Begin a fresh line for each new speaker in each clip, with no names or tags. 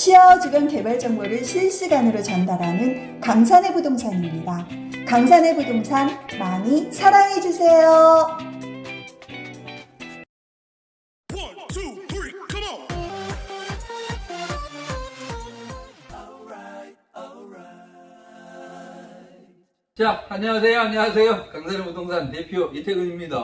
시야와 주변 개발 정보를 실시간으로 전달하는 강산의 부동산입니다. 강산의 부동산 많이 사랑해 주세요.
자, 안녕하세요. 안녕하세요. 강산의 부동산 대표 이태근입니다.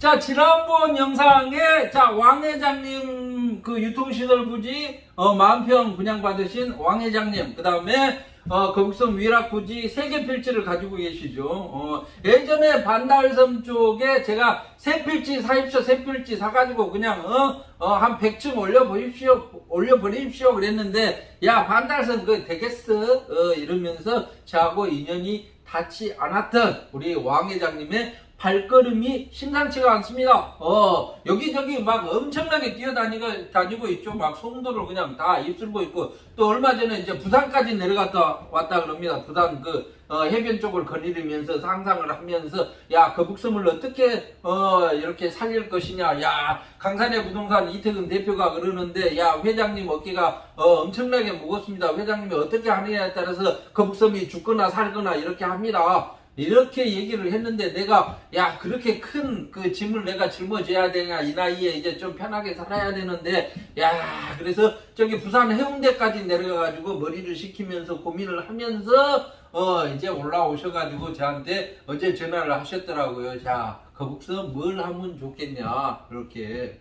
자, 지난번 영상에, 자, 왕 회장님 그 유통시설 부지, 어, 만평 분양받으신 왕 회장님, 그 다음에, 어, 거북섬 위락 부지 세 개 필지를 가지고 계시죠. 어, 예전에 반달섬 쪽에 제가 세 필지 사입시오, 세 필지 사가지고 그냥, 어, 어, 한 100층 올려보십시오, 올려버리십시오. 그랬는데, 야, 반달섬 그거 되겠어? 어, 이러면서 저하고 인연이 닿지 않았던 우리 왕 회장님의 발걸음이 심상치가 않습니다. 어, 여기저기 막 엄청나게 뛰어다니고, 다니고 있죠. 막 송도를 그냥 다 입술고 있고, 또 얼마 전에 이제 부산까지 내려갔다 왔다 그럽니다. 부산 그, 어, 해변 쪽을 거니르면서 상상을 하면서, 야, 거북섬을 어떻게, 어, 이렇게 살릴 것이냐. 야, 강산의 부동산 이태근 대표가 그러는데, 야, 회장님 어깨가, 어, 엄청나게 무겁습니다. 회장님이 어떻게 하느냐에 따라서 거북섬이 죽거나 살거나 이렇게 합니다. 이렇게 얘기를 했는데 내가 야 그렇게 큰 그 짐을 내가 짊어져야 되냐 이 나이에 이제 좀 편하게 살아야 되는데 야 그래서 저기 부산 해운대까지 내려가가지고 머리를 식히면서 고민을 하면서 어 이제 올라오셔가지고 저한테 어제 전화를 하셨더라고요 자 거북서 뭘 하면 좋겠냐 그렇게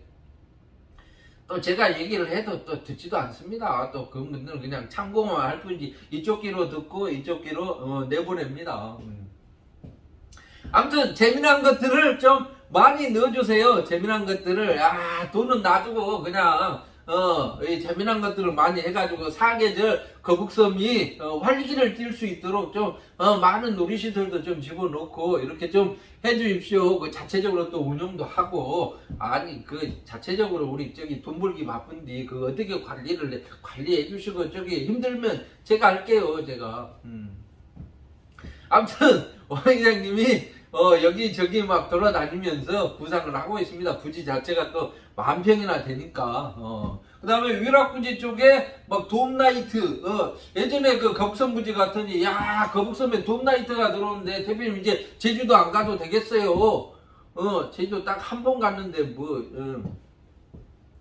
또 제가 얘기를 해도 또 듣지도 않습니다. 또 그분들은 그냥 참고만 할 뿐이지 이쪽 귀로 듣고 이쪽 귀로 어, 내보냅니다. 음. 아무튼 재미난 것들을 좀 많이 넣어주세요. 재미난 것들을 아 돈은 놔두고 그냥 어, 이 재미난 것들을 많이 해가지고 사계절 거북섬이 어, 활기를 띨 수 있도록 좀 어, 많은 놀이시설도 좀 집어넣고 이렇게 좀 해주십시오. 그 자체적으로 또 운영도 하고 아니 그 자체적으로 우리 저기 돈 벌기 바쁜데 그 어떻게 관리를 해- 관리해 주시고 저기 힘들면 제가 할게요. 제가. 음. 아무튼 왕 회장님이 어, 여기저기 막 돌아다니면서 구상을 하고 있습니다. 부지 자체가 또 만 평이나 되니까. 어. 그 다음에 위락부지 쪽에 막 돔나이트. 어, 예전에 그 거북섬 부지 같으니, 야, 거북섬에 돔나이트가 들어오는데, 대표님 이제 제주도 안 가도 되겠어요. 어, 제주도 딱 한 번 갔는데, 뭐, 음.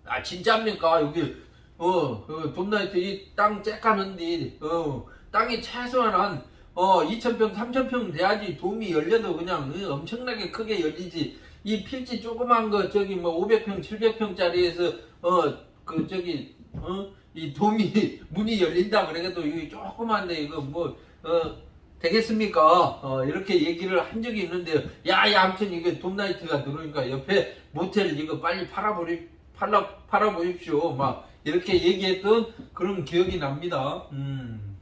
아, 진짜입니까? 여기, 어, 어 돔나이트 이땅 쬐까는데, 어, 땅이 최소한 한, 어, 2,000평, 3,000평 돼야지 돔이 열려도 그냥 어, 엄청나게 크게 열리지. 이 필지 조그만 거, 저기 뭐 500평, 700평짜리에서, 어, 그, 저기, 어, 이 돔이, 문이 열린다 그래도 이거 조그만데 이거 뭐, 어, 되겠습니까? 어, 이렇게 얘기를 한 적이 있는데요. 야, 야, 아무튼 이거 돔나이트가 들어오니까 옆에 모텔 이거 빨리 팔아버리, 팔아, 팔아보십시오. 막, 이렇게 얘기했던 그런 기억이 납니다. 음.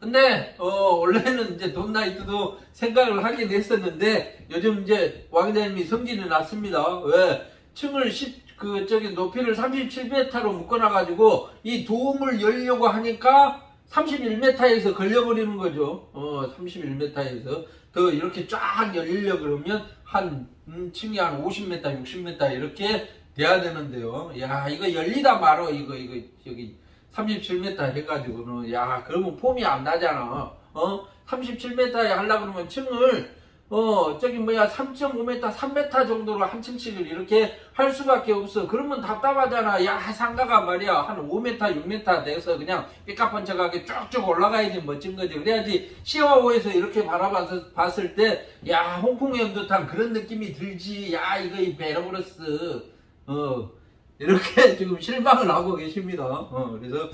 근데 어 원래는 이제 돔나이트도 생각을 하긴 했었는데 요즘 이제 왕자님이 성진이 났습니다. 왜 층을 10, 그 저기 높이를 37m로 묶어놔 가지고 이 도움을 열려고 하니까 31m에서 걸려버리는 거죠. 어 31m에서 더 이렇게 쫙 열리려 그러면 한 음, 층이 한 50m, 60m 이렇게 돼야 되는데요. 야 이거 열리다 말어 이거 이거 여기 37m 해가지고는 야 그러면 폼이 안 나잖아. 어? 37m에 하려 그러면 층을 어 저기 뭐야 3.5m 3m 정도로 한 층씩을 이렇게 할 수밖에 없어. 그러면 답답하잖아. 야 상가가 말이야 한 5m 6m 돼서 그냥 삐까뻔쩍하게 쭉쭉 올라가야지 멋진 거지. 그래야지 시와호에서 이렇게 바라봤을 봤을 때야 홍콩 연두탕 그런 느낌이 들지. 야 이거 이 베러브러스. 어 이렇게 지금 실망을 하고 계십니다. 어, 그래서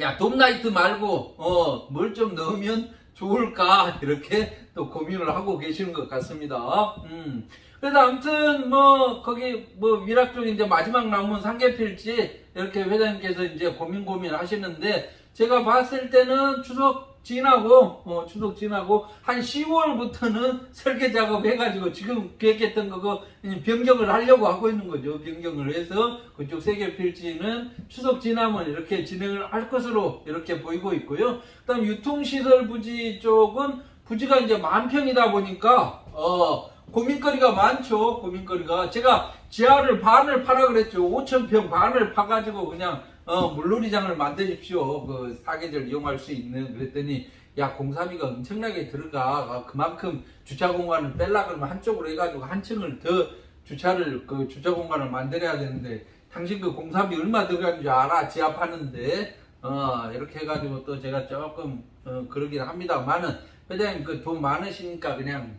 야 돔나이트 말고 어, 뭘 좀 넣으면 좋을까 이렇게 또 고민을 하고 계시는 것 같습니다. 음. 그래서 아무튼 뭐 거기 뭐 위락 쪽 이제 마지막 남은 상계필지 이렇게 회장님께서 이제 고민 고민 하시는데 제가 봤을 때는 추석 지나고 어, 추석 지나고 한 10월부터는 설계 작업 해가지고 지금 계획했던 거고 변경을 하려고 하고 있는 거죠. 변경을 해서 그쪽 세계 필지는 추석 지나면 이렇게 진행을 할 것으로 이렇게 보이고 있고요. 그다음 유통시설 부지 쪽은 부지가 이제 만 평이다 보니까 어 고민거리가 많죠. 고민거리가 제가 지하를 반을 파라 그랬죠. 5천 평 반을 파가지고 그냥 어, 물놀이장을 만드십시오. 그 사계절 이용할 수 있는. 그랬더니 야 공사비가 엄청나게 들어가. 아, 그만큼 주차 공간을 뺄라 그러면 한쪽으로 해가지고 한 층을 더 주차를 그 주차 공간을 만들어야 되는데 당신 그 공사비 얼마 들어가는 줄 알아? 지압하는데. 어 이렇게 해가지고 또 제가 조금 어, 그러긴 합니다만은 회장님 그 돈 많으시니까 그냥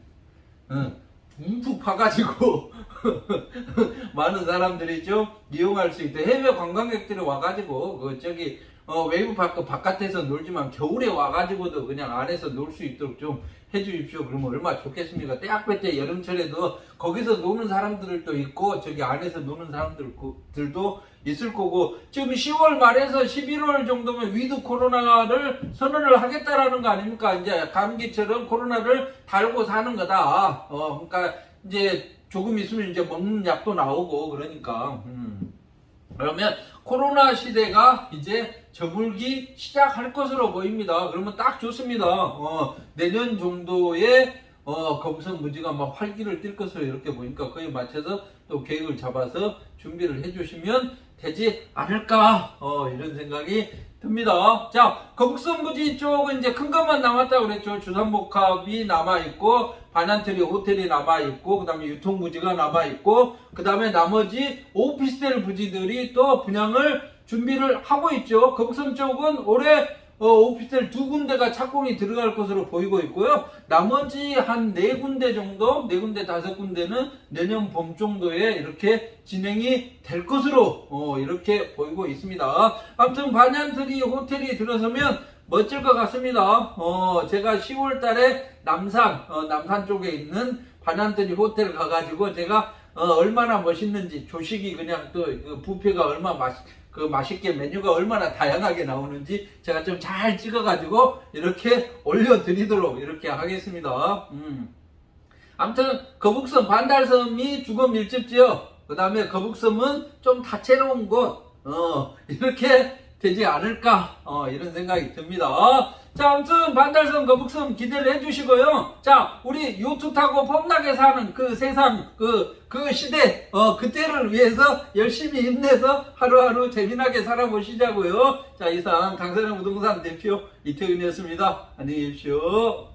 어, 움푹 파가지고 많은 사람들이 좀 이용할 수 있대. 해외 관광객들이 와가지고 그 저기 어, 웨이브 파크 바깥에서 놀지만 겨울에 와가지고도 그냥 안에서 놀 수 있도록 좀 해주십시오. 그러면 얼마나 좋겠습니까? 대학교 때 여름철에도 거기서 노는 사람들도 있고 저기 안에서 노는 사람들도 있을 거고 지금 10월 말에서 11월 정도면 위드 코로나를 선언을 하겠다라는 거 아닙니까? 이제 감기처럼 코로나를 달고 사는 거다. 어, 그러니까 이제 조금 있으면 이제 먹는 약도 나오고 그러니까. 음. 그러면 코로나 시대가 이제 저물기 시작할 것으로 보입니다. 그러면 딱 좋습니다. 어, 내년 정도에 어, 검성 무지가 막 활기를 띨 것으로 이렇게 보니까 그에 맞춰서 또 계획을 잡아서 준비를 해주시면 되지 않을까 어, 이런 생각이 듭니다. 자, 거북선부지 쪽은 이제 큰 것만 남았다고 그랬죠. 주산복합이 남아있고, 반얀트리 호텔이 남아있고, 그 다음에 유통부지가 남아있고, 그 다음에 나머지 오피스텔 부지들이 또 분양을 준비를 하고 있죠. 거북선 쪽은 올해 어, 오피스텔 두 군데가 착공이 들어갈 것으로 보이고 있고요. 나머지 한 네 군데 정도, 네 군데 다섯 군데는 내년 봄 정도에 이렇게 진행이 될 것으로 어, 이렇게 보이고 있습니다. 아무튼 반얀트리 호텔이 들어서면 멋질 것 같습니다. 어, 제가 10월 달에 남산, 어, 남산 쪽에 있는 반얀트리 호텔 가가지고 제가 어, 얼마나 멋있는지 조식이 그냥 또그 뷔페가 얼마나 맛, 그 맛있게 메뉴가 얼마나 다양하게 나오는지 제가 좀 잘 찍어가지고 이렇게 올려드리도록 이렇게 하겠습니다. 음. 아무튼 거북섬 반달섬이 주거 밀집 지역 그 다음에 거북섬은 좀 다채로운 곳 어, 이렇게 되지 않을까 어, 이런 생각이 듭니다. 자 아무튼 반달섬 거북섬 기대를 해주시고요. 자 우리 요트 타고 폼나게 사는 그 세상 그, 그 시대 어, 그때를 위해서 열심히 힘내서 하루하루 재미나게 살아보시자고요. 자 이상 강사령 부동산 대표 이태근이었습니다. 안녕히 계십시오.